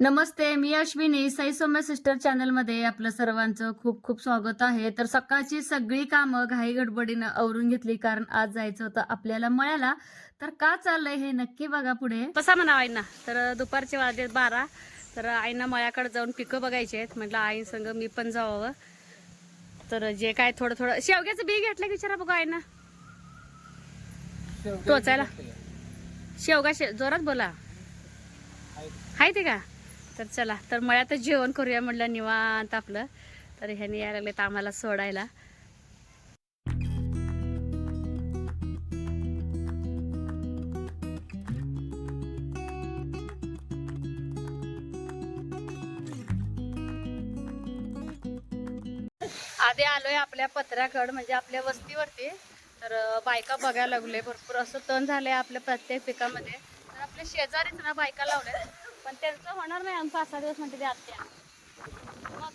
नमस्ते मी अश्विनी. साई सौम्य सिस्टर चॅनलमध्ये आपलं सर्वांचं खूप खूप स्वागत आहे. तर सकाळची सगळी कामं घाई गडबडीनं आवरून घेतली कारण आज जायचं होतं आपल्याला मळ्याला. तर का चाललंय हे नक्की बघा पुढे. कसा म्हणा आईना. तर दुपारचे वाजले बारा. तर आईना मळ्याकडे जाऊन पिकं बघायची आहेत. म्हटलं आई संग मी पण जावावं तर जे काय थोडं थोडं शेवग्याचं बी घेतलं की विचारा बघा आईना. टोचायला. शेवगा शे जोरात बोला. आहे ते का? तर चला तर मळ्यातच जेवण करूया म्हटलं निवांत आपलं. तर ह्याने यायला लागले तर आम्हाला सोडायला. आधी आलोय आपल्या पत्राकड म्हणजे आपल्या वस्तीवरती. तर बायका बघायला लागले भरपूर असं तण झालंय आपल्या प्रत्येक पिकामध्ये. तर आपल्या शेजारीच ना बायका लावल्या पण त्यांचं होणार नाही आम्ही पाच सहा दिवस म्हणते ते आत्या. मग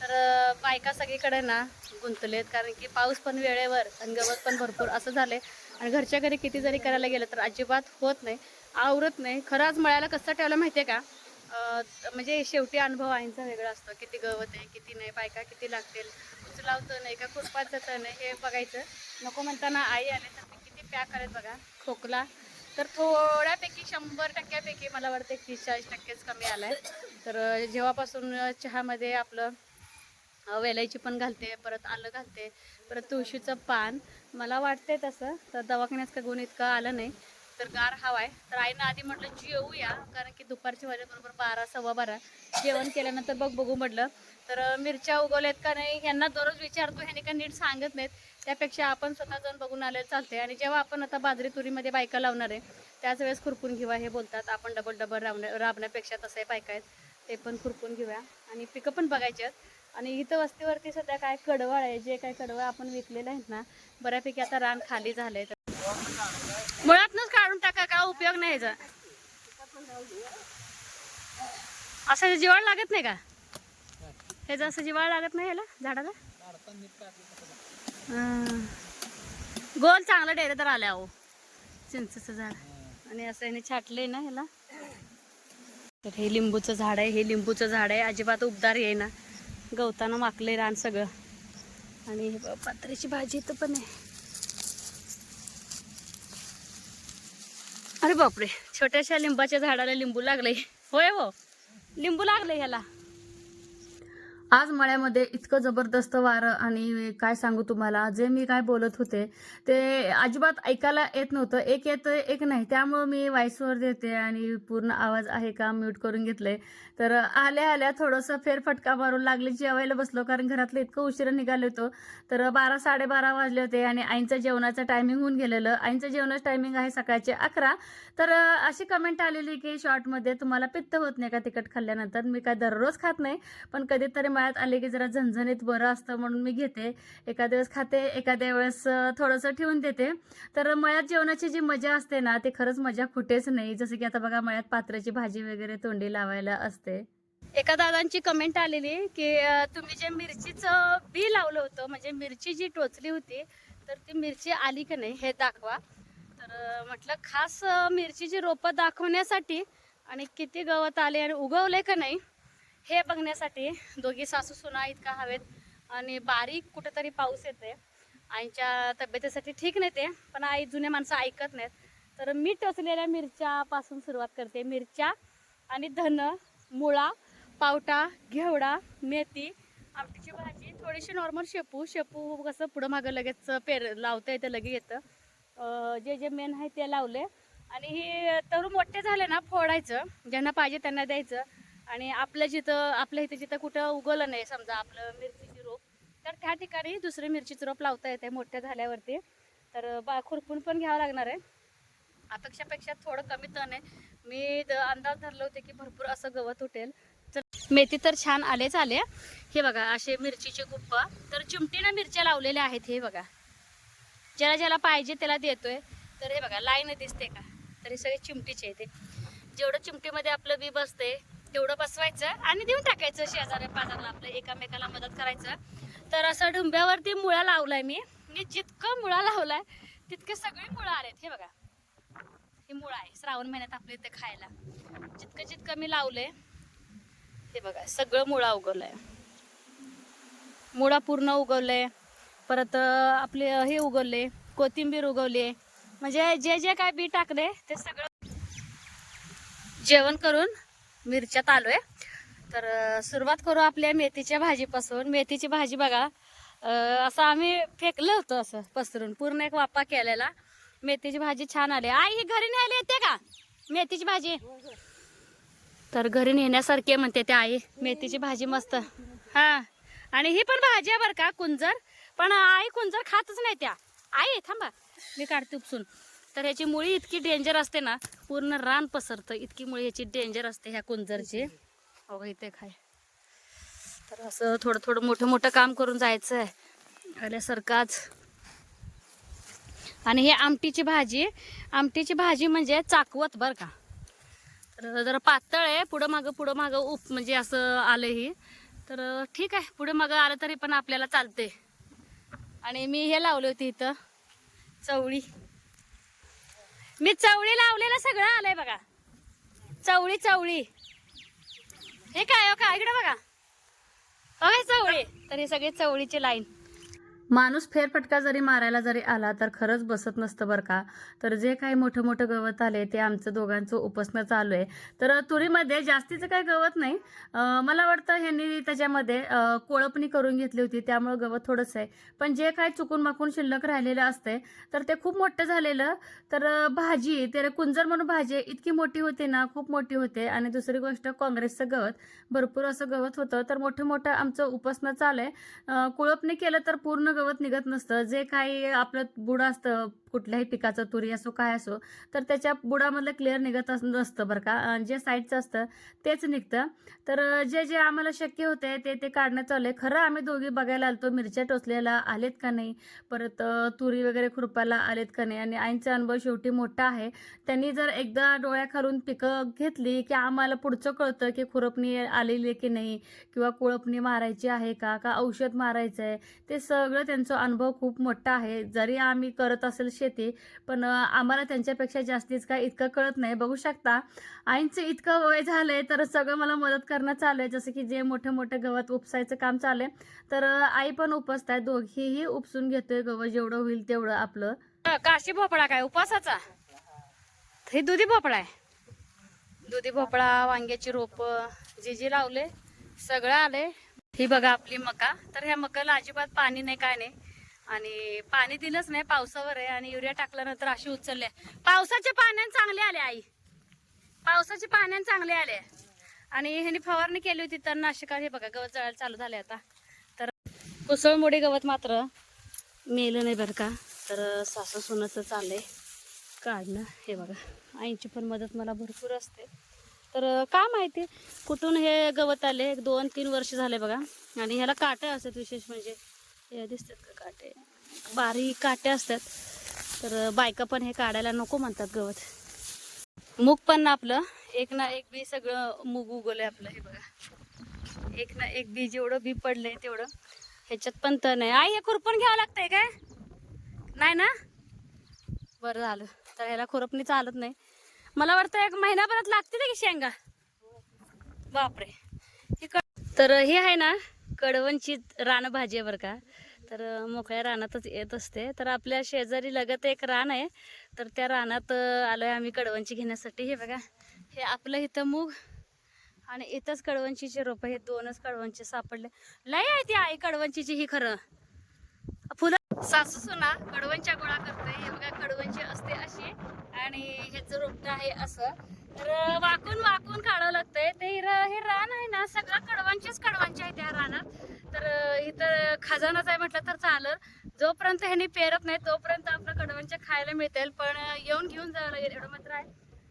तर बायका सगळीकडे ना गुंतलेत कारण की पाऊस पण वेळेवर आणि गवत पण भरपूर असं झालंय. आणि घरच्या घरी किती जरी करायला गेलं तर अजिबात होत नाही आवरत नाही. खरं आज मळ्याला कसं ठेवलं माहिती आहे का म्हणजे शेवटी अनुभव आईंचा वेगळा असतो किती गवत आहे किती नाही बायका किती लागतील उचलावतं नाही का खुरपाचं नाही हे बघायचं. नको म्हणताना आई आले तर ते किती पॅक आहेत बघा खोकला तर थोड्यापैकी शंभर टक्क्यापैकी मला वाटतं तीस चाळीस टक्केच कमी आलाय. तर जेव्हापासून चहामध्ये आपलं वेलायची पण घालते परत आलं घालते परत तुळशीचं पान मला वाटते तसं. तर दवाखान्यात का गुण इतकं आलं नाही तर गार हवा आहे तर आईनं आधी म्हटलं जेवूया कारण की दुपारच्या वाजेबरोबर बारा सव्वा बारा. जेवण केल्यानंतर बघ बघू म्हटलं. तर मिरच्या उगवल्यात का नाही ह्यांना दररोज विचारतो ह्याने का नीट सांगत नाहीत. त्यापेक्षा आपण स्वतः जाऊन बघून आले चालते आणि जेव्हा आपण आता बाजरी तुरीमध्ये बायका लावणार आहे त्याच वेळेस खुरपून घेऊया हे बोलतात. आपण डबल डबल राबण्या राबण्यापेक्षा तसंही बायका आहेत. ते पण खुरपून घेऊया. आणि पिकं पण बघायची आहेत. आणि इथं वस्तीवरती सध्या काय कडवळ आहे जे काय कडवळ आपण विकलेलं आहेत ना बऱ्यापैकी आता रान खाली झालं आहे मुळातनच काढून टाका का उपयोग नाही ह्याचा असं जिवाळ लागत नाही का? ह्याचा असं जिवाळ लागत नाही ह्याला झाडाला? गोल चांगलं डेरे तर आल्या अहो. चिंचचं झाड. आणि असं याने छाटलंय ना ह्याला. तर हे लिंबूचं झाड आहे हे लिंबूचं झाड आहे. अजिबात उबदार ये ना गवतानं माकले रान सगळं. आणि हे पात्र्याची भाजी इथं पण आहे. अरे बापरे छोट्याशा लिंबाच्या झाडाला लिंबू लागले होय हो लिंबू लागले ह्याला. आज मळ्यामध्ये इतकं जबरदस्त वारं आणि काय सांगू तुम्हाला जे मी काय बोलत होते ते अजिबात ऐकायला येत नव्हतं. एक येतं एक नाही. त्यामुळं मी व्हाईसवर देते आणि पूर्ण आवाज आहे का म्यूट करून घेतले तर आल्या आल्या थोडंसं फेरफटका मारून लागले जेवायला बसलो कारण घरातलं इतकं उशिरा निघालो होतो. तर बारा साडेबारा वाजले होते आणि आईंचं जेवणाचं टायमिंग होऊन गेलेलं. आईंचं जेवणाचं टायमिंग आहे सकाळचे अकरा. तर अशी कमेंट आलेली की शॉर्टमध्ये तुम्हाला पित्त होत नाही का तिखट खाल्ल्यानंतर? मी काय दररोज खात नाही पण कधीतरी मळ्यात आले की जरा झणझणीत बरं असतं म्हणून मी घेते. एखाद्या वेळेस खाते एखाद्या वेळेस थोडंसं ठेवून देते. तर मळ्यात जेवणाची जी मजा असते ना ती खरंच मजा कुठेच नाही. जसं की आता बघा मळ्यात पात्राची भाजी वगैरे तोंडी लावायला असते. एका दादांची कमेंट आलेली की तुम्ही जे मिरचीचं बी लावलं होतं म्हणजे मिरची जी टोचली होती तर ती मिरची आली का नाही हे दाखवा. तर म्हटलं खास मिरचीची रोपं दाखवण्यासाठी आणि किती गवत आले आणि उगवले का नाही हे बघण्यासाठी दोघी सासू सुना इतका हवेत आणि बारीक कुठेतरी पाऊस येते आईच्या तब्येतीसाठी ठीक नाही ते पण आई जुने माणसं ऐकत नाहीत. तर मी टोचलेल्या मिरच्यापासून सुरुवात करते. मिरच्या आणि धन मुळा पावटा घेवडा मेथी आमटीची भाजी थोडीशी नॉर्मल शेपू. शेपू कसं पुढं मागं लगेच पेर लावता येतं लगेच येतं. जे जे मेन आहे ते लावले. आणि हे तरू मोठे झाले ना फोडायचं. ज्यांना पाहिजे त्यांना द्यायचं. आणि आपल्या जिथं आपल्या इथे जिथं कुठं उगवलं नाही समजा आपलं मिरचीची रोप तर त्या ठिकाणी दुसरी मिरचीचं रोप लावता येते मोठ्या झाल्यावरती. तर बा खुरपून पण घ्यावं लागणार आहे. अपेक्षापेक्षा थोडं कमी तण आहे. मी द- अंदाज धरले होते की भरपूर असं गवत उठेल. तर मेथी तर छान आलेच आले हे बघा असे मिरचीचे गुप्पा. तर चिमटीनं मिरच्या लावलेल्या आहेत हे बघा. ज्याला ज्याला पाहिजे त्याला देतोय. तर हे बघा लाईन दिसते का? तर हे सगळे चिमटीचे आहे ते जेवढं चिमटीमध्ये आपलं बी बसते तेवढं बसवायचं आणि देऊन टाकायचं शेजाऱ्या पाजारला आपलं एकामेकाला मदत करायचं. तर असं डुंब्यावरती मुळा लावलाय मी. मी जितकं मुळा लावलाय तितके सगळी मुळं आलेत. हे बघा. हे मुळं आहे. श्रावण महिन्यात आपल्या इथे खायला. जितकं जितकं मी लावले हे बघा सगळं मुळा उगवलंय. मुळा पूर्ण उगवलंय. परत आपले हे उगवले कोथिंबीर उगवली म्हणजे जे जे काय बी टाकले ते सगळं जेवण करून मिरच्यात आहे तर सुरुवात करू आपल्या मेथीच्या भाजीपासून. मेथीची भाजी बघा असं आम्ही फेकलं होतं असं पसरून. पूर्ण एक वापा केलेला. मेथीची भाजी छान आली. आई ही घरी न्यायला येते का? मेथीची भाजी. तर घरी नेण्यासारखी आहे म्हणते त्या आई. मेथीची भाजी मस्त. हा. आणि ही पण भाजी आहे बरं का कुंजर. पण आई कुंजर खातच नाही त्या. आई थांबा. मी काढते उपसून. तर ह्याची मुळी इतकी डेंजर असते ना पूर्ण रान पसरतं. इतकी मुळी ह्याची डेंजर असते ह्या कुंजरची. अहो इथे काय. तर असं थोडं थोडं मोठं मोठं काम करून जायचं आहे. आल्यासारखाच आणि हे आमटीची भाजी आमटीची भाजी म्हणजे चाकवत बरं का. तर जरा पातळ आहे पुढं मागं पुढं मागं उप म्हणजे असं आलं ही. तर ठीक आहे पुढं मागं आलं तरी पण आपल्याला चालते आणि मी हे लावले होते इथं चवळी. मी चवळी लावलेलं सगळं आलंय बघा. चवळी चवळी. हे काय हो, काय इकडे बघा. होय चवळी. तर हे सगळे चवळीची लाईन माणूस फेरफटका जरी मारायला जरी आला तर खरंच बसत नसतं बरं का. तर जे काही मोठं मोठं गवत आले ते आमचं दोघांचं उपसणं चालू आहे. तर तुरीमध्ये जास्तीचं काही गवत नाही. मला वाटतं ह्यांनी त्याच्यामध्ये कोळपणी करून घेतली होती त्यामुळं गवत थोडंसं आहे. पण जे काय चुकून माकून शिल्लक राहिलेलं असते तर ते खूप मोठं झालेलं. तर भाजी ते कुंजर म्हणून भाजी इतकी मोठी होती ना खूप मोठी होते. आणि दुसरी गोष्ट काँग्रेसचं गवत भरपूर असं गवत होतं. तर मोठं मोठं आमचं उपसणं चालू आहे. कुळपणी केलं तर पूर्ण गवत निघत नसतं. जे काही आपलं बुड असतं कुठल्याही पिकाचं तुरी असो काय असो तर त्याच्या बुडामधलं क्लिअर निघत नसतं बरं का. जे साईडचं असतं तेच निघतं. तर जे जे आम्हाला शक्य होते ते ते काढणं चालू आहे. खरं आम्ही दोघी बघायला आलतो मिरच्या टोचलेला आलेत का नाही? परत तुरी वगैरे खुरपायला आलेत का नाही? आणि आईंचा अनुभव शेवटी मोठा आहे. त्यांनी जर एकदा डोळ्याखालून पिकं घेतली की आम्हाला पुढचं कळतं की खुरपणी आलेली आहे की नाही? किंवा कुळपणी मारायची आहे का? का औषध मारायचं आहे ते सगळं त्यांचा अनुभव खूप मोठा आहे. जरी आम्ही करत असेल शेती पण आम्हाला त्यांच्यापेक्षा जास्तीच काय इतकं कळत नाही. बघू शकता आईंचं इतकं वय झालंय तर सगळं मला मदत करणं चालू आहे जसं की जे मोठे मोठे गवत उपसायचं काम चालू आहे तर आई पण उपसत आहे. दोघीही उपसून घेतोय गवत जेवढं होईल तेवढं आपलं. काशी भोपळा काय उपवासाचा? हे दुधी भोपळा आहे. दुधी भोपळा वांग्याची रोप जे जे लावले सगळं आले ही बघा आपली मका. तर ह्या मकाला अजिबात पाणी नाही काय नाही. आणि पाणी दिलंच नाही पावसावर आहे आणि युरिया टाकल्यानंतर अशी उचलले पावसाचे पाण्याने चांगले आले आई. पावसाचे पाण्याने चांगले आले. आणि ह्यांनी फवारणी केली होती तर नाशिका हे बघा गवत जळायला चालू झाले आता. तर कुसळमोडी गवत मात्र मेलं नाही बरं का. तर सासू सुनाचं चाललंय काढणं. हे बघा आईची पण मदत मला भरपूर असते. तर का माहिती कुठून हे गवत आले? एक दोन तीन वर्ष झाले बघा. आणि ह्याला काटं असतात विशेष म्हणजे. हे दिसतात का काटे? बारीक काटे असतात. तर बायका पण हे काढायला नको म्हणतात गवत. मूग पण ना आपलं. एक ना एक बी सगळं मूग उगवलंय आपलं हे बघा. एक ना एक बी जेवढं बी पडलंय तेवढं. ह्याच्यात पण तण आहे. आई हे खुरपण घ्यावं लागतंय काय? नाही ना? बरं झालं. तर ह्याला खुरपणी चालत नाही. मला वाटतं एक महिनाभरात लागते ना की शेंगा? बापरे. तर हे आहे ना कडवणची रानभाजी आहे बरं का? तर मोकळ्या रानातच येत असते. तर आपल्या शेजारी लगत एक रान आहे. तर त्या रानात आलोय आम्ही कडवंची घेण्यासाठी. हे बघा हे आपलं इथं मूग आणि इथंच कडवंचीचे रोपं. हे दोनच कडवंची सापडले. लय आहे ती आई कडवंचीची ही खरं. फुलं सासू सुना कडवंच्या गोळा करते हे बघा कडवंची असते अशी. आणि ह्याचं रोपट आहे असं. तर वाकून वाकून काढावं लागतंय. ते हे रान आहे ना सगळं कडवांचेच कडवांचे आहे त्या रानात. तर इथं खजानाच आहे म्हटलं तर चालत जोपर्यंत ह्यांनी पेरत नाही तोपर्यंत आपलं कडवंच्या खायला मिळतील. पण येऊन घेऊन जावं लागेल एवढं मात्र आहे.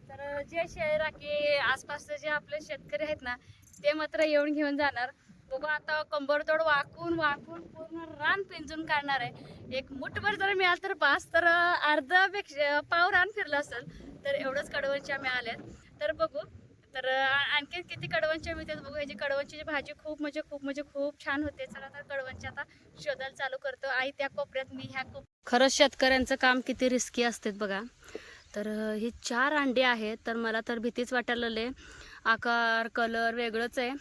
तर जे शहराकी आसपासचे जे आपले शेतकरी आहेत ना ते मात्र येऊन घेऊन जाणार. बघू आता कंबरतोड वाकून वाकून पूर्ण रान पिंजून काढणार आहे. एक मुठभर जर मिळाल तर पास तर अर्ध्यापेक्षा पाव रान फिरलं असेल तर एवढंच कडवंच्या मिळाल्यात. तर बघू तर आणखी किती कडवंच्या मिळतात बघू. ह्याची कडवंची भाजी खूप म्हणजे खूप म्हणजे खूप छान होते. चला तर कडवंची आता शोधायला चालू करतो. आई त्या कोपऱ्यात मी ह्या कोप खरंच शेतकऱ्यांचं काम किती रिस्की असते बघा. तर ही चार अंडी आहेत. तर मला तर भीतीच वाटायला आकार कलर वेगळंच आहे.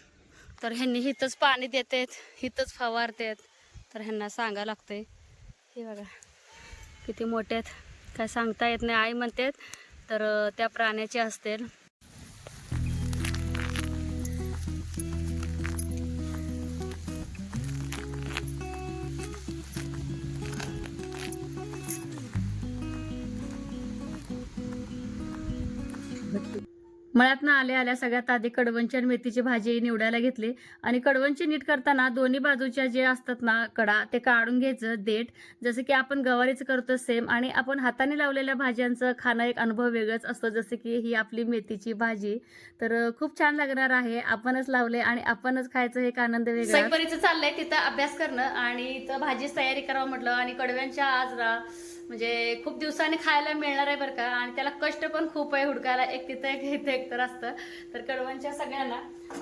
तर ह्यांनी हिथंच पाणी देतात हिथंच फवारतात. तर ह्यांना सांगा लागतंय. हे बघा किती मोठे आहेत. काय सांगता येत नाही. आई म्हणतात तर त्या प्राण्याचे असतील. मळ्यातनं आल्या आल्या सगळ्यात आधी कडवंची आणि मेथीची भाजी निवडायला घेतली. आणि कडवंची नीट करताना दोन्ही बाजूच्या जे असतात ना कडा ते काढून घ्यायचं देठ. जसं की आपण गवारीचं करतो सेम आणि आपण हाताने लावलेल्या भाज्यांचं खाणं एक अनुभव वेगळंच असतो. जसं की ही आपली मेथीची भाजी. तर खूप छान लागणार आहे. आपणच लावले आणि आपणच खायचं हे एक आनंद वेगळा. चाललंय तिथं अभ्यास करणं आणि तिथं भाजीच तयारी करावं म्हटलं. आणि कडव्यांच्या आज म्हणजे खूप दिवसांनी खायला मिळणार आहे बरं का. आणि त्याला कष्ट पण खूप आहे हुडकायला. एक तिथं एक इथं एक तर असतं. तर कडवांच्या सगळ्यांना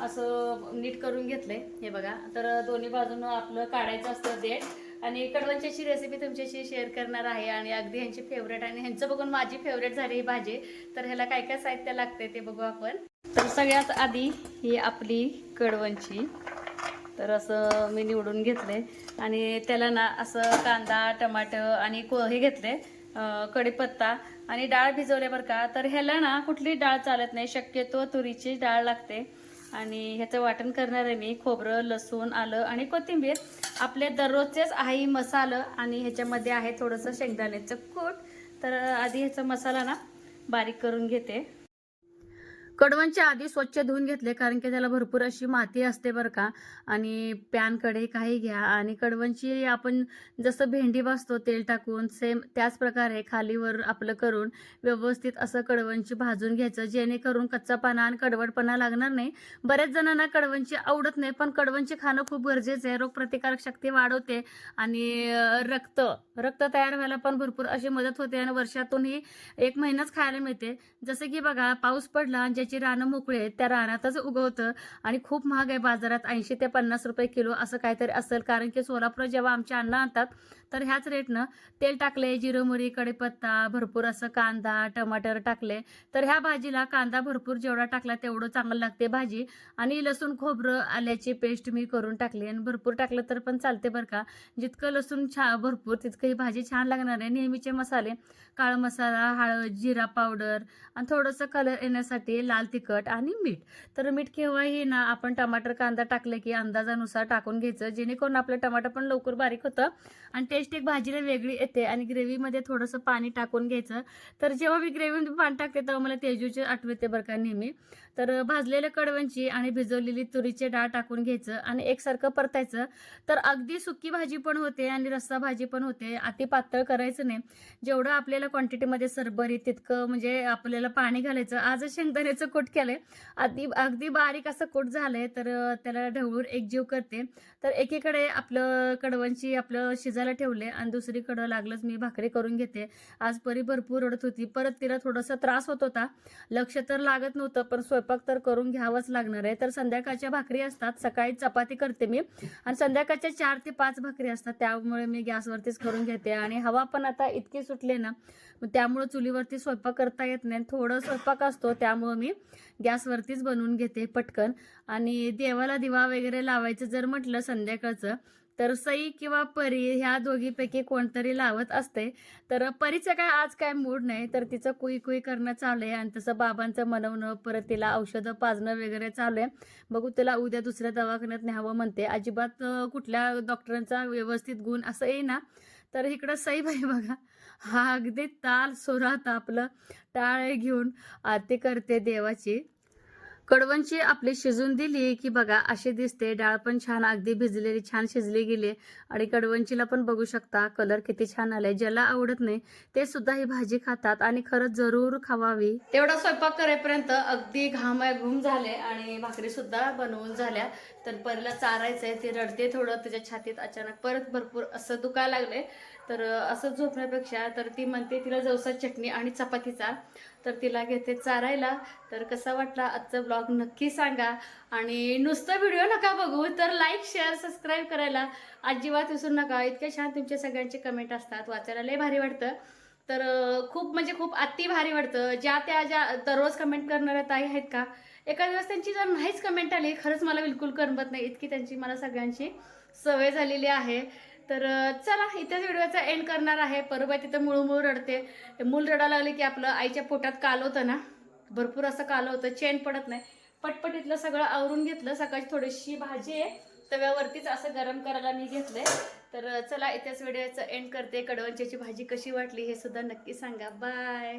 असं नीट करून घेतलंय. हे बघा. तर दोन्ही बाजूनं आपलं काढायचं असतं देठ. आणि कडवंच्याची रेसिपी तुमच्याशी शेअर करणार आहे. आणि अगदी ह्यांची फेवरेट आणि ह्यांचं बघून माझी फेवरेट झाली ही भाजी. तर ह्याला काय काय साहित्य लागते ते बघू आपण. तर सगळ्यात आधी ही आपली कडवंची. तर असं मी निवडून घेतले. आणि त्याला ना असं कांदा टमाटर आणि को हे घेतले कढीपत्ता आणि डाळ भिजवले बरं का. तर ह्याला ना कुठली डाळ चालत नाही. शक्यतो तुरीची डाळ लागते. आणि ह्याचं वाटण करणार आहे मी. खोबरं लसूण आलं आणि कोथिंबीर. आपले दररोजचेच आहे मसालं आणि ह्याच्यामध्ये आहे थोडंसं शेंगदाण्याचं कूट. तर आधी ह्याचा मसाला ना बारीक करून घेते. कडवणच्या आधी स्वच्छ धुवून घेतले कारण की त्याला भरपूर अशी माती असते बरं का. आणि पॅनकडे काही घ्या. आणि कडवणची आपण जसं भेंडी भाजतो तेल टाकून सेम त्याच प्रकारे खालीवर आपलं करून व्यवस्थित असं कडवणची भाजून घ्यायचं. जेणेकरून कच्चापणा आणि कडवटपणा लागणार नाही. बऱ्याच जणांना कडवणची आवडत नाही पण कडवणची खाणं खूप गरजेचं आहे. रोगप्रतिकारक शक्ती वाढवते आणि रक्त रक्त तयार व्हायला पण भरपूर अशी मदत होते. आणि वर्षातूनही एक महिनाच खायला मिळते. जसं की बघा पाऊस पडला आणि ज्याची रानं मोकळी आहेत त्या रानातच उगवतं आणि खूप महाग आहे बाजारात ऐंशी ते पन्नास रुपये किलो असं काहीतरी असेल. कारण की सोलापूर जेव्हा आमच्या अन्न आणतात तर ह्याच रेटनं तेल टाकले जिरं मोहरी कढीपत्ता भरपूर असं कांदा टमाटर टाकले. तर ह्या भाजीला कांदा भरपूर जेवढा टाकला तेवढं चांगलं लागते भाजी. आणि लसूण खोबरं आल्याची पेस्ट मी करून टाकली. आणि भरपूर टाकलं तर पण चालते बरं का. जितकं लसूण छा भरपूर तितकं ही भाजी छान लागणार आहे. नेहमीचे मसाले काळा मसाला हळद जिरा पावडर आणि थोडंसं कलर येण्यासाठी लाल तिखट आणि मीठ. तर मीठ केव्हाही ना आपण टमाटर कांदा टाकले की अंदाजानुसार टाकून घ्यायचं. जेणेकरून आपलं टमाटर पण लवकर बारीक होतं. आणि ते टेस्ट एक भाजीला वेगळी येते आणि ग्रेव्हीमध्ये थोडंसं पाणी टाकून घ्यायचं. तर जेव्हा मी ग्रेव्हीमध्ये पाणी टाकते तेव्हा मला तेजूचे आठवते बरं का नेहमी. तर भाजलेल्या कडवंची आणि भिजवलेली तुरीची डाळ टाकून घ्यायचं आणि एकसारखं परतायचं. तर अगदी सुकी भाजी पण होते आणि रस्सा भाजी पण होते. अति पातळ करायचं नाही. जेवढं आपल्याला क्वांटिटीमध्ये सरभरी तितकं म्हणजे आपल्याला पाणी घालायचं. आज शेंगदाण्याचं कूट केलंय. अगदी अगदी बारीक असं कूट झालंय तर त्याला ढवळून एकजीव करते. तर एकीकडे आपलं कडवंची आपलं शिजायला ठेवले आणि दुसरीकडं लागलंच मी भाकरी करून घेते. आज परी भरपूर रडत होती. परत तिला थोडासा त्रास होत होता. लक्ष तर लागत नव्हतं पण स्वयंपाक तर करून घ्यावंच लागणार आहे. तर संध्याकाळच्या भाकरी असतात. सकाळी चपाती करते मी. आणि संध्याकाळच्या चार ते पाच भाकरी असतात. त्यामुळे मी गॅसवरतीच करून घेते. आणि हवा पण आता इतकी सुटली ना मग त्यामुळं चुलीवरती स्वयंपाक करता येत नाही. थोडं स्वयंपाक असतो त्यामुळं मी गॅसवरतीच बनवून घेते पटकन. आणि देवाला दिवा वगैरे लावायचं जर म्हटलं संध्याकाळचं तर सई किंवा परी ह्या दोघीपैकी कोणतरी लावत असते. तर परीचं काय आज काय मूड नाही तर तिचं कुई कुई करणं चालू आहे आणि तसं बाबांचं मनवणं परत तिला औषधं पाजणं वगैरे चालू आहे. बघू तिला उद्या दुसऱ्या दवाखान्यात न्यावं म्हणते. अजिबात कुठल्या डॉक्टरांचा व्यवस्थित गुण असं येईना. तर इकडं सईबाई बघा हा अगदी ताल सुरात आपलं टाळ घेऊन आरती करते देवाची. कडवंची आपली शिजून दिली की बघा अशी दिसते. डाळ पण छान अगदी भिजलेली छान शिजली गेली. आणि कडवंचीला पण बघू शकता कलर किती छान आलाय. ज्याला आवडत नाही ते सुद्धा ही भाजी खातात आणि खरंच जरूर खावावी. तेवढा स्वयंपाक करेपर्यंत अगदी घाम घुम झाले आणि भाकरी सुद्धा बनवून झाल्या. तर परीला चारायचंय ती रडते थोडं तिच्या छातीत अचानक परत भरपूर असं दुखायला लागले तर असं झोपण्यापेक्षा तर ती म्हणते तिला जवसा चटणी आणि चपातीचा. तर तिला घेते चारायला. तर कसा वाटला आजचा ब्लॉग नक्की सांगा. आणि नुसतं व्हिडिओ नका बघू तर लाईक शेअर सबस्क्राईब करायला अजिबात विसरू नका. इतक्या छान तुमचे सगळ्यांचे कमेंट असतात वाचायला लय भारी वाटतं. तर खूप म्हणजे खूप अति भारी वाटतं. ज्या त्या ज्या दररोज कमेंट करणाऱ्या ताई आहेत का एका दिवस त्यांची जर नाहीच कमेंट आली खरंच मला बिलकुल करमत नाही. इतकी त्यांची मला सगळ्यांची सवय झालेली आहे. तर चला इथेच व्हिडिओचा एंड करणार आहे. परवा तिथं मुळूमुळू रडते. मूल रडायला लागले की आपलं आईच्या पोटात काल होतं ना. भरपूर असं काल होतं. चेन पडत नाही. पटपट इथलं सगळं आवरून घेतलं. सकाळची थोडीशी भाजी आहे. तव्यावरतीच असं गरम करायला मी घेतलंय. तर चला इथेच व्हिडिओचं एंड करते. कडवंच्याची भाजी कशी वाटली हे सुद्धा नक्की सांगा. बाय